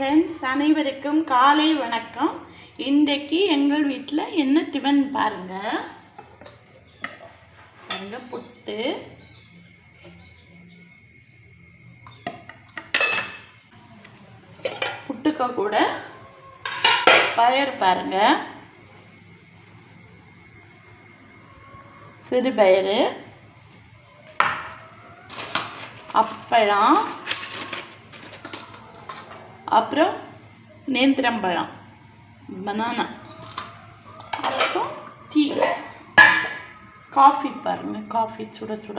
Friends அனைவருக்கும் காலை வணக்கம். இன்றைக்கு எங்கள் வீட்டில் என்ன டிஃபன் பாருங்க. பாருங்க புட்டு. புட்டுக்க கூட பயர் பாருங்க. சிறுபயிறு. அப்பளம். அப்புறம் நேந்திரம்பழம் பனானா அப்புறம் டீ காஃபி பாருங்க காஃபி சுட சுட.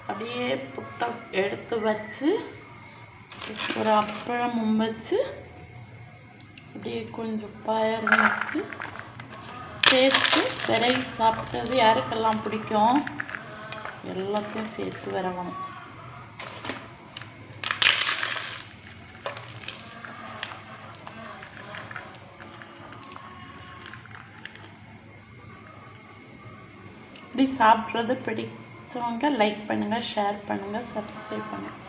அப்படியே புட்டை எடுத்து வச்சு ஒரு அப்பழம் வச்சு அப்படியே கொஞ்சம் பயர் வச்சு சேர்த்து விரைவி சாப்பிட்டது யாருக்கெல்லாம் பிடிக்கும்? எல்லாத்தையும் சேர்த்து விரவணும். இப்படி சாப்பிட்றது பிடிச்சவங்க லைக் பண்ணுங்கள் ஷேர் பண்ணுங்கள் சப்ஸ்கிரைப் பண்ணுங்கள்